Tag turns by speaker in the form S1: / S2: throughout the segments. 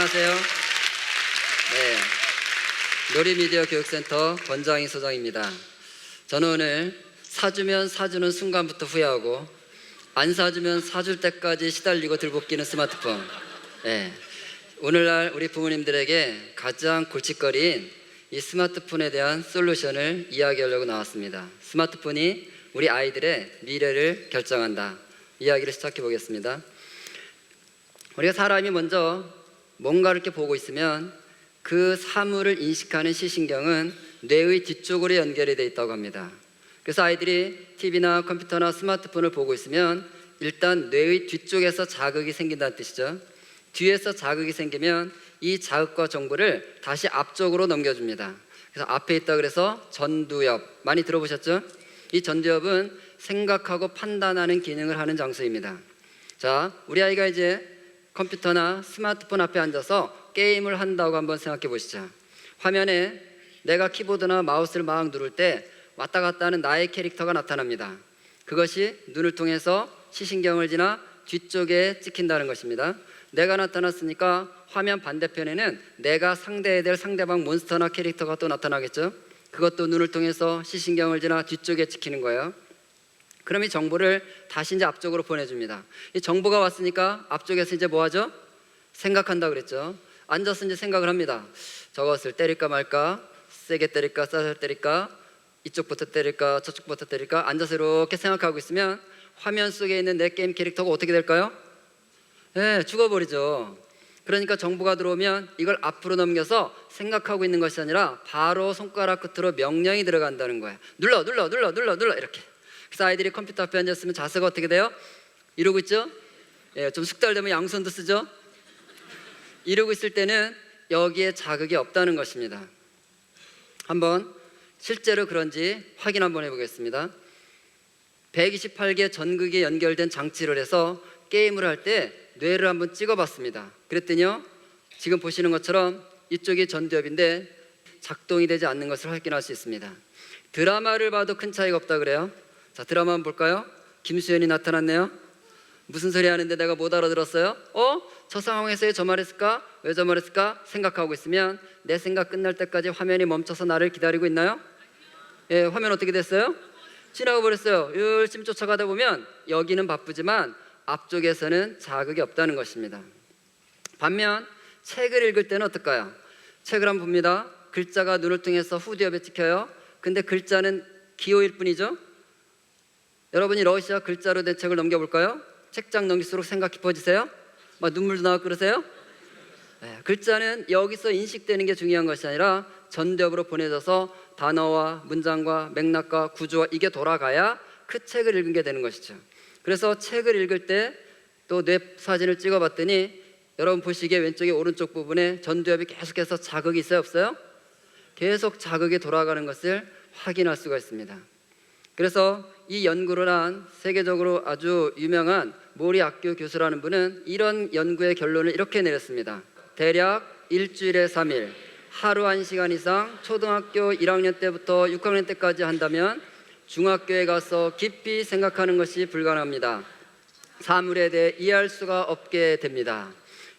S1: 안녕하세요. 네. 놀이미디어 교육센터 권장희 소장입니다. 저는 오늘 사주면 사주는 순간부터 후회하고 안 사주면 사줄 때까지 시달리고 들고 끼는 스마트폰. 네. 오늘날 우리 부모님들에게 가장 골칫거리인 이 스마트폰에 대한 솔루션을 이야기하려고 나왔습니다. 스마트폰이 우리 아이들의 미래를 결정한다. 이야기를 시작해 보겠습니다. 우리가 사람이 먼저 뭔가를 이렇게 보고 있으면 그 사물을 인식하는 시신경은 뇌의 뒤쪽으로 연결이 되어 있다고 합니다. 그래서 아이들이 TV나 컴퓨터나 스마트폰을 보고 있으면 일단 뇌의 뒤쪽에서 자극이 생긴다는 뜻이죠. 뒤에서 자극이 생기면 이 자극과 정보를 다시 앞쪽으로 넘겨줍니다. 그래서 앞에 있다 그래서 전두엽 많이 들어보셨죠? 이 전두엽은 생각하고 판단하는 기능을 하는 장소입니다. 자, 우리 아이가 이제 컴퓨터나 스마트폰 앞에 앉아서 게임을 한다고 한번 생각해 보시죠. 화면에 내가 키보드나 마우스를 막 누를 때 왔다 갔다 하는 나의 캐릭터가 나타납니다. 그것이 눈을 통해서 시신경을 지나 뒤쪽에 찍힌다는 것입니다. 내가 나타났으니까 화면 반대편에는 내가 상대해야 될 상대방 몬스터나 캐릭터가 또 나타나겠죠. 그것도 눈을 통해서 시신경을 지나 뒤쪽에 찍히는 거예요. 그럼 이 정보를 다시 이제 앞쪽으로 보내줍니다. 이 정보가 왔으니까 앞쪽에서 이제 뭐 하죠? 생각한다 그랬죠. 앉아서 이제 생각을 합니다. 저것을 때릴까 말까, 세게 때릴까, 싸살 때릴까, 이쪽부터 때릴까, 저쪽부터 때릴까, 앉아서 이렇게 생각하고 있으면 화면 속에 있는 내 게임 캐릭터가 어떻게 될까요? 예, 죽어버리죠. 그러니까 정보가 들어오면 이걸 앞으로 넘겨서 생각하고 있는 것이 아니라 바로 손가락 끝으로 명령이 들어간다는 거예요. 눌러, 눌러, 눌러, 눌러, 눌러 이렇게. 그래서 아이들이 컴퓨터 앞에 앉았으면 자세가 어떻게 돼요? 이러고 있죠? 예, 좀 숙달되면 양손도 쓰죠? 이러고 있을 때는 여기에 자극이 없다는 것입니다. 한번 실제로 그런지 확인 한번 해보겠습니다. 128개 전극에 연결된 장치를 해서 게임을 할 때 뇌를 한번 찍어봤습니다. 그랬더니요, 지금 보시는 것처럼 이쪽이 전두엽인데 작동이 되지 않는 것을 확인할 수 있습니다. 드라마를 봐도 큰 차이가 없다 그래요. 자, 드라마 한번 볼까요? 김수현이 나타났네요. 무슨 소리 하는데 내가 못 알아들었어요? 어? 저 상황에서 왜저 말했을까? 왜 저 말했을까? 생각하고 있으면 내 생각 끝날 때까지 화면이 멈춰서 나를 기다리고 있나요? 예, 화면 어떻게 됐어요? 지나가 버렸어요. 열심히 쫓아가다 보면 여기는 바쁘지만 앞쪽에서는 자극이 없다는 것입니다. 반면 책을 읽을 때는 어떨까요? 책을 한번 봅니다. 글자가 눈을 통해서 후디업에 찍혀요. 근데 글자는 기호일 뿐이죠. 여러분이 러시아 글자로 된 책을 넘겨볼까요? 책장 넘길수록 생각 깊어지세요? 막 눈물도 나고 그러세요? 네, 글자는 여기서 인식되는 게 중요한 것이 아니라 전대업으로 보내져서 단어와 문장과 맥락과 구조와 이게 돌아가야 그 책을 읽은 게 되는 것이죠. 그래서 책을 읽을 때 또 뇌 사진을 찍어봤더니 여러분 보시기에 왼쪽에 오른쪽 부분에 전두엽이 계속해서 자극이 있어요 없어요? 계속 자극이 돌아가는 것을 확인할 수가 있습니다. 그래서 이 연구를 한 세계적으로 아주 유명한 모리 학교 교수라는 분은 이런 연구의 결론을 이렇게 내렸습니다. 대략 일주일에 3일, 하루 1시간 이상 초등학교 1학년 때부터 6학년 때까지 한다면 중학교에 가서 깊이 생각하는 것이 불가능합니다. 사물에 대해 이해할 수가 없게 됩니다.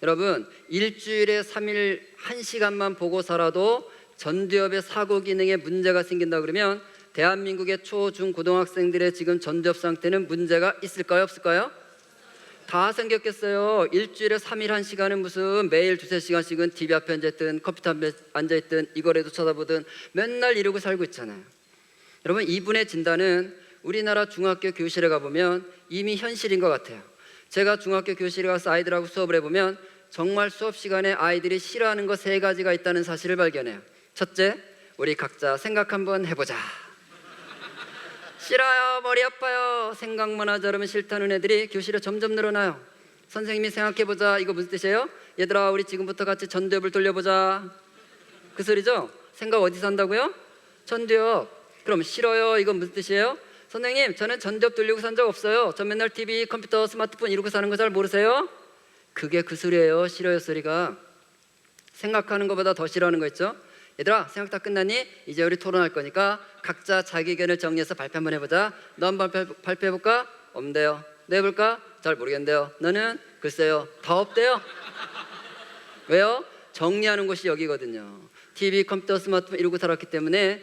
S1: 여러분, 일주일에 3일 1시간만 보고 살아도 전두엽의 사고 기능에 문제가 생긴다 그러면 대한민국의 초, 중, 고등학생들의 지금 전두엽 상태는 문제가 있을까요, 없을까요? 다 생겼겠어요. 일주일에 3일 1시간은 무슨 매일 두세 시간씩은 TV 앞에 앉아있든 컴퓨터 앞에 앉아있든 이거라도 쳐다보든 맨날 이러고 살고 있잖아요. 여러분 이분의 진단은 우리나라 중학교 교실에 가보면 이미 현실인 것 같아요. 제가 중학교 교실에 가서 아이들하고 수업을 해보면 정말 수업 시간에 아이들이 싫어하는 거세 가지가 있다는 사실을 발견해요. 첫째, 우리 각자 생각 한번 해보자. 싫어요, 머리 아파요. 생각만 하자 그러면 싫다는 애들이 교실에 점점 늘어나요. 선생님이 생각해보자. 이거 무슨 뜻이에요? 얘들아, 우리 지금부터 같이 전두엽을 돌려보자. 그 소리죠? 생각 어디서 한다고요? 전두엽. 그럼 싫어요. 이건 무슨 뜻이에요? 선생님, 저는 전두엽 돌리고 산 적 없어요. 전 맨날 TV, 컴퓨터, 스마트폰 이러고 사는 거 잘 모르세요? 그게 그 소리예요. 싫어요 소리가. 생각하는 것보다 더 싫어하는 거 있죠? 얘들아, 생각 다 끝났니? 이제 우리 토론할 거니까 각자 자기 의견을 정리해서 발표 한번 해보자. 너 한번 발표, 발표해볼까? 없대요. 너 해볼까? 잘 모르겠는데요. 너는? 글쎄요. 다 없대요. 왜요? 정리하는 곳이 여기거든요. TV, 컴퓨터, 스마트폰 이러고 살았기 때문에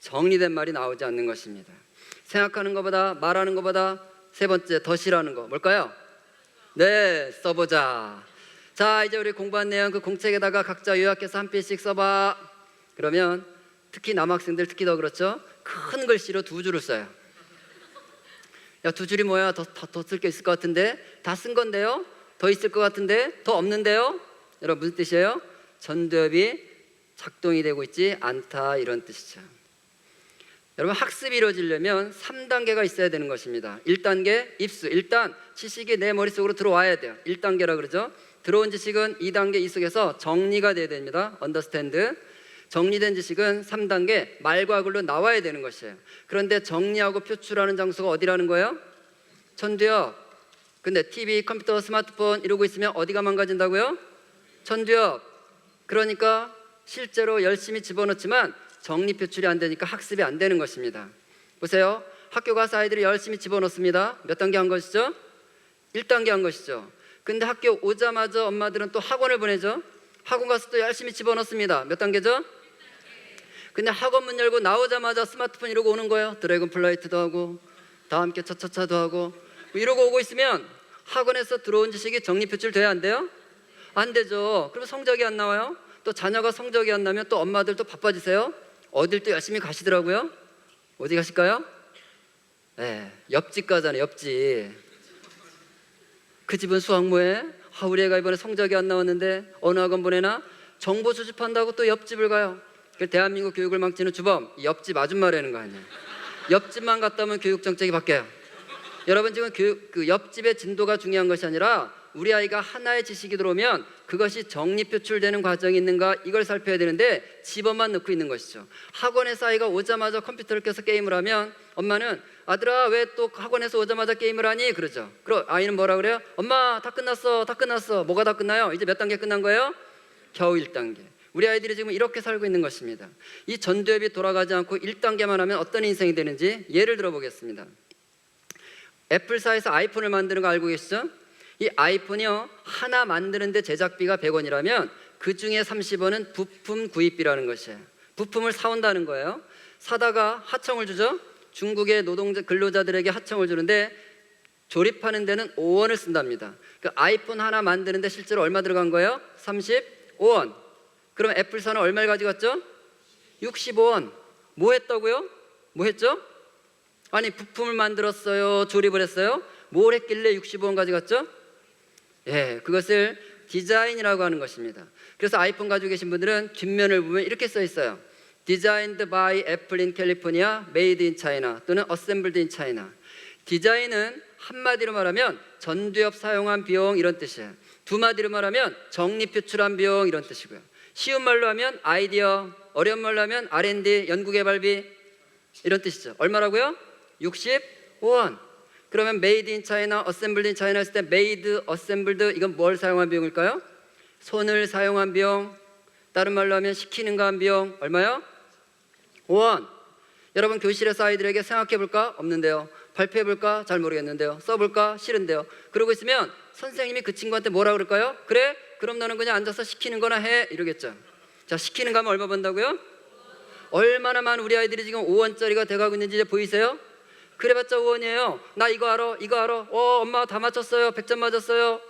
S1: 정리된 말이 나오지 않는 것입니다. 생각하는 것보다 말하는 것보다 세 번째 더 싫어하는 거 뭘까요? 네, 써보자. 자, 이제 우리 공부한 내용 그 공책에다가 각자 요약해서 한 페이지씩 써봐. 그러면 특히 남학생들 특히 더 그렇죠. 큰 글씨로 두 줄을 써요. 야, 두 줄이 뭐야? 더더 쓸 게 있을 것 같은데 다 쓴 건데요. 더 있을 것 같은데 더 없는데요. 여러분 무슨 뜻이에요? 전두엽이 작동이 되고 있지 않다 이런 뜻이죠. 여러분 학습이 이루어지려면 3단계가 있어야 되는 것입니다. 1단계 입수. 일단 지식이 내 머릿속으로 들어와야 돼요. 1단계라 그러죠. 들어온 지식은 2단계 이 속에서 정리가 돼야 됩니다. 언더스탠드. 정리된 지식은 3단계 말과 글로 나와야 되는 것이에요. 그런데 정리하고 표출하는 장소가 어디라는 거예요? 천두엽. 근데 TV, 컴퓨터, 스마트폰 이러고 있으면 어디가 망가진다고요? 천두엽. 그러니까 실제로 열심히 집어넣지만 정리 표출이 안 되니까 학습이 안 되는 것입니다. 보세요. 학교 가서 아이들이 열심히 집어넣습니다. 몇 단계 한 것이죠? 1단계 한 것이죠. 근데 학교 오자마자 엄마들은 또 학원을 보내죠. 학원 가서 또 열심히 집어넣습니다. 몇 단계죠? 근데 학원 문 열고 나오자마자 스마트폰 이러고 오는 거예요. 드래곤 플라이트도 하고 다 함께 차차차도 하고 뭐 이러고 오고 있으면 학원에서 들어온 지식이 정리 표출 돼야 안 돼요? 안 되죠. 그럼 성적이 안 나와요. 또 자녀가 성적이 안 나면 또 엄마들 또 바빠지세요. 어딜 또 열심히 가시더라고요. 어디 가실까요? 네, 옆집 가잖아요. 옆집. 그 집은 수학 뭐해? 아, 우리 애가 이번에 성적이 안 나왔는데 어느 학원 보내나? 정보 수집한다고 또 옆집을 가요. 그 대한민국 교육을 망치는 주범 이 옆집 아줌마라는 거 아니에요. 옆집만 갔다 오면 교육 정책이 바뀌어요. 여러분 지금 교육, 그 옆집의 진도가 중요한 것이 아니라 우리 아이가 하나의 지식이 들어오면 그것이 정리 표출되는 과정이 있는가 이걸 살펴야 되는데 집어만 넣고 있는 것이죠. 학원에서 아이가 오자마자 컴퓨터를 켜서 게임을 하면 엄마는 아들아 왜 또 학원에서 오자마자 게임을 하니 그러죠. 그럼 아이는 뭐라 그래요? 엄마 다 끝났어, 다 끝났어. 뭐가 다 끝나요? 이제 몇 단계 끝난 거예요? 겨우 1단계. 우리 아이들이 지금 이렇게 살고 있는 것입니다. 이 전두엽이 돌아가지 않고 1단계만 하면 어떤 인생이 되는지 예를 들어 보겠습니다. 애플사에서 아이폰을 만드는 거 알고 계시죠? 이 아이폰이요 하나 만드는데 제작비가 100원이라면 그 중에 30원은 부품 구입비라는 것이에요. 부품을 사온다는 거예요. 사다가 하청을 주죠. 중국의 노동자 근로자들에게 하청을 주는데 조립하는 데는 5원을 쓴답니다. 그 아이폰 하나 만드는데 실제로 얼마 들어간 거예요? 35원. 그럼 애플사는 얼마를 가져갔죠? 65원. 뭐 했다고요? 뭐 했죠? 아니 부품을 만들었어요. 조립을 했어요. 뭘 했길래 65원 가져갔죠? 예, 그것을 디자인이라고 하는 것입니다. 그래서 아이폰 가지고 계신 분들은 뒷면을 보면 이렇게 써 있어요. Designed by Apple in California, Made in China 또는 Assembled. 디자인은 한마디로 말하면 전두엽 사용한 비용 이런 뜻이에요. 두 마디로 말하면 정리 표출한 비용 이런 뜻이고요. 쉬운 말로 하면 아이디어, 어려운 말로 하면 R&D, 연구개발비 이런 뜻이죠. 얼마라고요? 65원. 그러면 made in China, assembled in China 했을 때 made, assembled 이건 뭘 사용한 비용일까요? 손을 사용한 비용. 다른 말로 하면 시키는가 한 비용 얼마요? 5원. 여러분 교실에서 아이들에게 생각해 볼까? 없는데요. 발표해 볼까? 잘 모르겠는데요. 써 볼까? 싫은데요. 그러고 있으면 선생님이 그 친구한테 뭐라 그럴까요? 그래? 그럼 너는 그냥 앉아서 시키는 거나 해. 이러겠죠. 자, 시키는 거 하면 얼마 번다고요? 얼마나 많은 우리 아이들이 지금 5원짜리가 돼가고 있는지 이제 보이세요? 그래봤자 5원이에요. 나 이거 알아, 이거 알아. 어, 엄마 다 맞췄어요. 100점 맞았어요.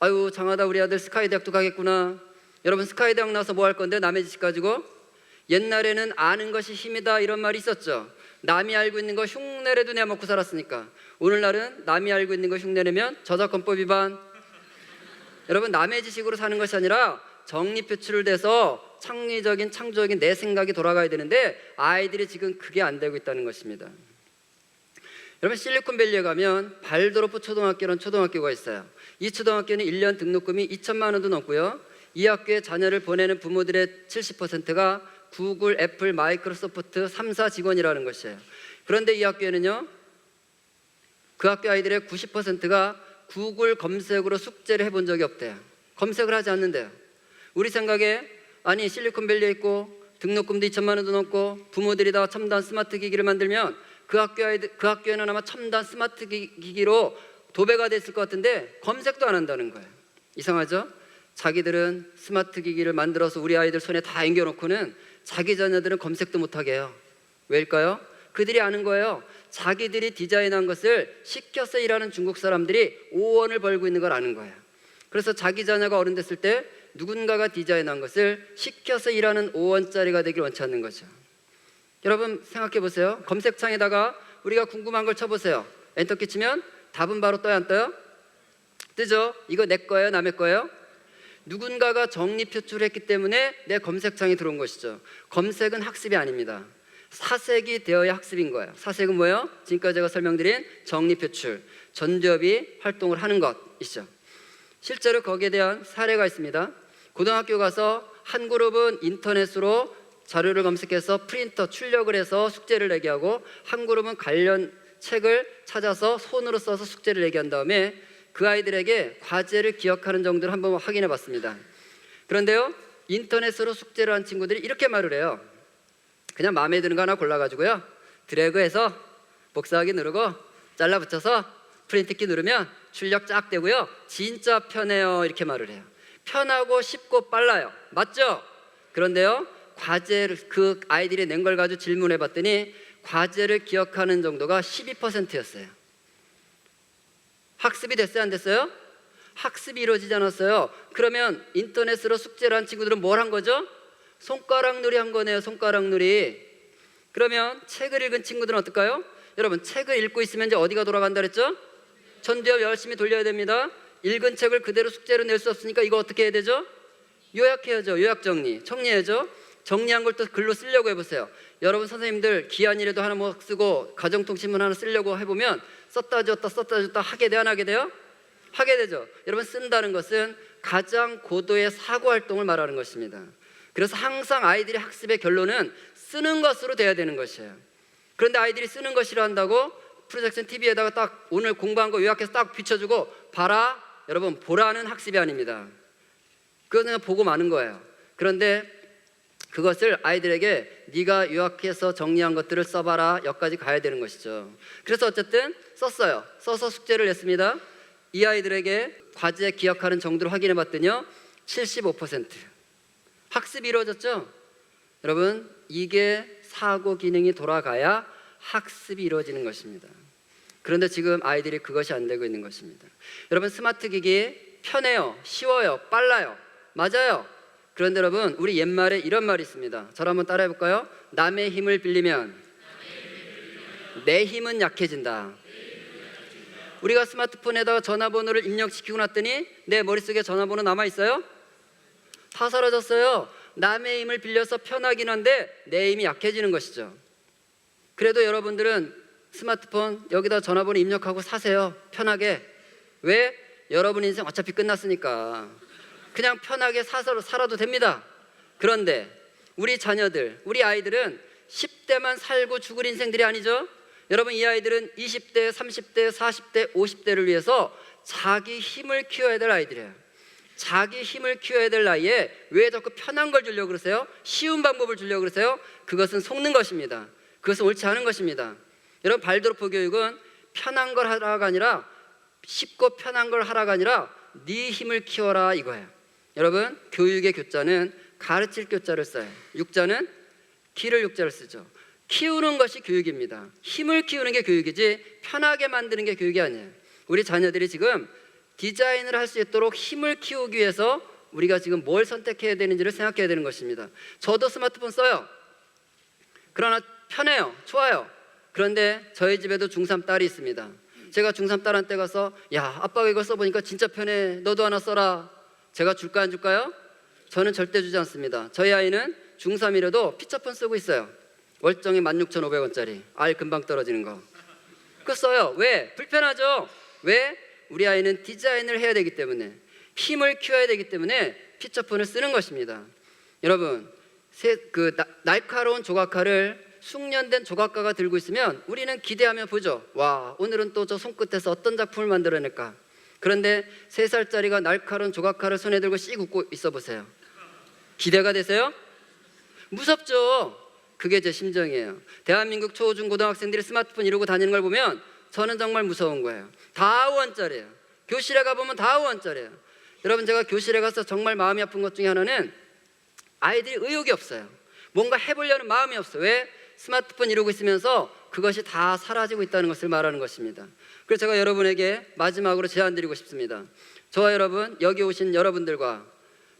S1: 아유, 장하다 우리 아들 스카이 대학도 가겠구나. 여러분 스카이 대학 나서 뭐 할 건데 남의 지식 가지고? 옛날에는 아는 것이 힘이다 이런 말이 있었죠. 남이 알고 있는 거 흉내내도 내가 먹고 살았으니까. 오늘날은 남이 알고 있는 거 흉내내면 저작권법 위반. 여러분 남의 지식으로 사는 것이 아니라 정리 표출을 돼서 창의적인 창조적인 내 생각이 돌아가야 되는데 아이들이 지금 그게 안 되고 있다는 것입니다. 여러분 실리콘밸리에 가면 발도로프 초등학교라는 초등학교가 있어요. 이 초등학교는 1년 등록금이 2천만 원도 넘고요. 이 학교에 자녀를 보내는 부모들의 70%가 구글, 애플, 마이크로소프트 3사 직원이라는 것이에요. 그런데 이 학교에는요. 그 학교 아이들의 90%가 구글 검색으로 숙제를 해본 적이 없대요. 검색을 하지 않는데요. 우리 생각에 아니 실리콘밸리에 있고 등록금도 2천만 원도 넘고 부모들이 다 첨단 스마트 기기를 만들면 그 학교 아이들 그 학교에는 아마 첨단 스마트 기- 기기로 도배가 됐을 것 같은데 검색도 안 한다는 거예요. 이상하죠? 자기들은 스마트 기기를 만들어서 우리 아이들 손에 다 앵겨놓고는 자기 자녀들은 검색도 못하게 해요. 왜일까요? 그들이 아는 거예요. 자기들이 디자인한 것을 시켜서 일하는 중국 사람들이 5원을 벌고 있는 걸 아는 거예요. 그래서 자기 자녀가 어른 됐을 때 누군가가 디자인한 것을 시켜서 일하는 5원짜리가 되길 원치 않는 거죠. 여러분 생각해 보세요. 검색창에다가 우리가 궁금한 걸 쳐보세요. 엔터 키 치면 답은 바로 떠요 안 떠요? 뜨죠? 이거 내 거예요, 남의 거예요? 누군가가 정리 표출했기 때문에 내 검색창에 들어온 것이죠. 검색은 학습이 아닙니다. 사색이 되어야 학습인 거예요. 사색은 뭐예요? 지금까지 제가 설명드린 정리 표출, 전두엽이 활동을 하는 것이죠. 실제로 거기에 대한 사례가 있습니다. 고등학교 가서 한 그룹은 인터넷으로 자료를 검색해서 프린터 출력을 해서 숙제를 내게 하고 한 그룹은 관련 책을 찾아서 손으로 써서 숙제를 내게 한 다음에 그 아이들에게 과제를 기억하는 정도를 한번 확인해 봤습니다. 그런데요, 인터넷으로 숙제를 한 친구들이 이렇게 말을 해요. 그냥 마음에 드는 거 하나 골라가지고요, 드래그해서 복사하기 누르고 잘라 붙여서 프린트키 누르면 출력 쫙 되고요, 진짜 편해요 이렇게 말을 해요. 편하고 쉽고 빨라요. 맞죠? 그런데요, 과제를 그 아이들이 낸 걸 가지고 질문해 봤더니 과제를 기억하는 정도가 12%였어요. 학습이 됐어요, 안 됐어요? 학습이 이루어지지 않았어요. 그러면 인터넷으로 숙제를 한 친구들은 뭘 한 거죠? 손가락 놀이 한 거네요, 손가락 놀이. 그러면 책을 읽은 친구들은 어떨까요? 여러분, 책을 읽고 있으면 이제 어디가 돌아간다 그랬죠? 전두엽 열심히 돌려야 됩니다. 읽은 책을 그대로 숙제로 낼 수 없으니까 이거 어떻게 해야 되죠? 요약해야죠. 요약 정리. 정리해야죠. 정리한 걸 또 글로 쓰려고 해보세요. 여러분 선생님들 기한이라도 하나 뭐 쓰고 가정통신문 하나 쓰려고 해보면 썼다 줬다 썼다 줬다 하게 돼요 안 하게 돼요? 하게 되죠. 여러분 쓴다는 것은 가장 고도의 사고 활동을 말하는 것입니다. 그래서 항상 아이들이 학습의 결론은 쓰는 것으로 돼야 되는 것이에요. 그런데 아이들이 쓰는 거 싫어한다고 프로젝션 TV에다가 딱 오늘 공부한 거 요약해서 딱 비춰주고 봐라 여러분 보라는 학습이 아닙니다. 그거 그냥 보고 마는 거예요. 그런데 그것을 아이들에게 네가 요약해서 정리한 것들을 써봐라 여기까지 가야 되는 것이죠. 그래서 어쨌든 썼어요. 써서 숙제를 냈습니다. 이 아이들에게 과제 기억하는 정도를 확인해 봤더니요. 75% 학습이 이루어졌죠. 여러분 이게 사고 기능이 돌아가야 학습이 이루어지는 것입니다. 그런데 지금 아이들이 그것이 안 되고 있는 것입니다. 여러분 스마트 기기 편해요, 쉬워요, 빨라요. 맞아요. 그런데 여러분 우리 옛말에 이런 말이 있습니다. 저를 한번 따라해 볼까요? 남의 힘을 빌리면 내 힘은 약해진다. 우리가 스마트폰에다가 전화번호를 입력시키고 났더니 내 머릿속에 전화번호 남아 있어요? 다 사라졌어요. 남의 힘을 빌려서 편하긴 한데 내 힘이 약해지는 것이죠. 그래도 여러분들은 스마트폰 여기다 전화번호 입력하고 사세요. 편하게. 왜? 여러분 인생 어차피 끝났으니까. 그냥 편하게 사서 살아도 됩니다. 그런데 우리 자녀들, 우리 아이들은 10대만 살고 죽을 인생들이 아니죠. 여러분 이 아이들은 20대, 30대, 40대, 50대를 위해서 자기 힘을 키워야 될 아이들이에요. 자기 힘을 키워야 될 나이에 왜 자꾸 편한 걸 주려고 그러세요? 쉬운 방법을 주려고 그러세요? 그것은 속는 것입니다. 그것은 옳지 않은 것입니다. 여러분 발도르프 교육은 편한 걸 하라가 아니라 쉽고 편한 걸 하라가 아니라 네 힘을 키워라 이거예요. 여러분 교육의 교자는 가르칠 교자를 써요. 육자는 기를 육자를 쓰죠. 키우는 것이 교육입니다. 힘을 키우는 게 교육이지 편하게 만드는 게 교육이 아니에요. 우리 자녀들이 지금 디자인을 할 수 있도록 힘을 키우기 위해서 우리가 지금 뭘 선택해야 되는지를 생각해야 되는 것입니다. 저도 스마트폰 써요. 그러나 편해요. 좋아요. 그런데 저희 집에도 중3 딸이 있습니다. 제가 중3 딸한테 가서 야 아빠가 이걸 써보니까 진짜 편해. 너도 하나 써라. 제가 줄까 안 줄까요? 저는 절대 주지 않습니다. 저희 아이는 중3이라도 피처폰 쓰고 있어요. 월정이 16,500원짜리. 알 금방 떨어지는 거. 그거 써요. 왜? 불편하죠? 왜? 우리 아이는 디자인을 해야 되기 때문에 힘을 키워야 되기 때문에 피처폰을 쓰는 것입니다. 여러분, 세, 그 나- 날카로운 조각칼을 숙련된 조각가가 들고 있으면 우리는 기대하며 보죠. 와, 오늘은 또 저 손끝에서 어떤 작품을 만들어낼까? 그런데 세 살짜리가 날카로운 조각칼을 손에 들고 씩 웃고 있어 보세요. 기대가 되세요? 무섭죠. 그게 제 심정이에요. 대한민국 초, 중, 고등학생들이 스마트폰 이러고 다니는 걸 보면 저는 정말 무서운 거예요. 다 5원짜리예요. 교실에 가보면 다 5원짜리예요. 여러분 제가 교실에 가서 정말 마음이 아픈 것 중에 하나는 아이들이 의욕이 없어요. 뭔가 해보려는 마음이 없어요. 왜? 스마트폰 이러고 있으면서 그것이 다 사라지고 있다는 것을 말하는 것입니다. 그래서 제가 여러분에게 마지막으로 제안 드리고 싶습니다. 저와 여러분, 여기 오신 여러분들과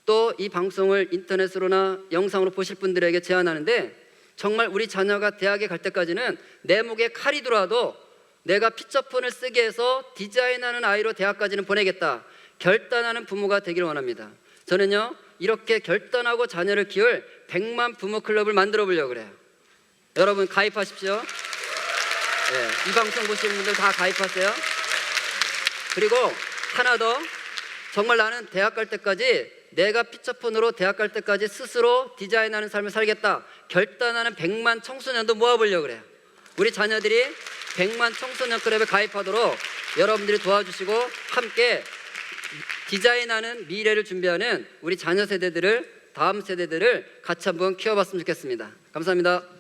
S1: 또 이 방송을 인터넷으로나 영상으로 보실 분들에게 제안하는데 정말 우리 자녀가 대학에 갈 때까지는 내 목에 칼이 들어와도 내가 피처폰을 쓰게 해서 디자인하는 아이로 대학까지는 보내겠다. 결단하는 부모가 되기를 원합니다. 저는요, 이렇게 결단하고 자녀를 키울 100만 부모 클럽을 만들어 보려고 그래요. 여러분 가입하십시오. 예, 이 방송 보시는 분들 다 가입하세요. 그리고 하나 더 정말 나는 대학 갈 때까지 내가 피처폰으로 대학 갈 때까지 스스로 디자인하는 삶을 살겠다 결단하는 100만 청소년도 모아보려고 그래요. 우리 자녀들이 100만 청소년 클럽에 가입하도록 여러분들이 도와주시고 함께 디자인하는 미래를 준비하는 우리 자녀 세대들을 다음 세대들을 같이 한번 키워봤으면 좋겠습니다. 감사합니다.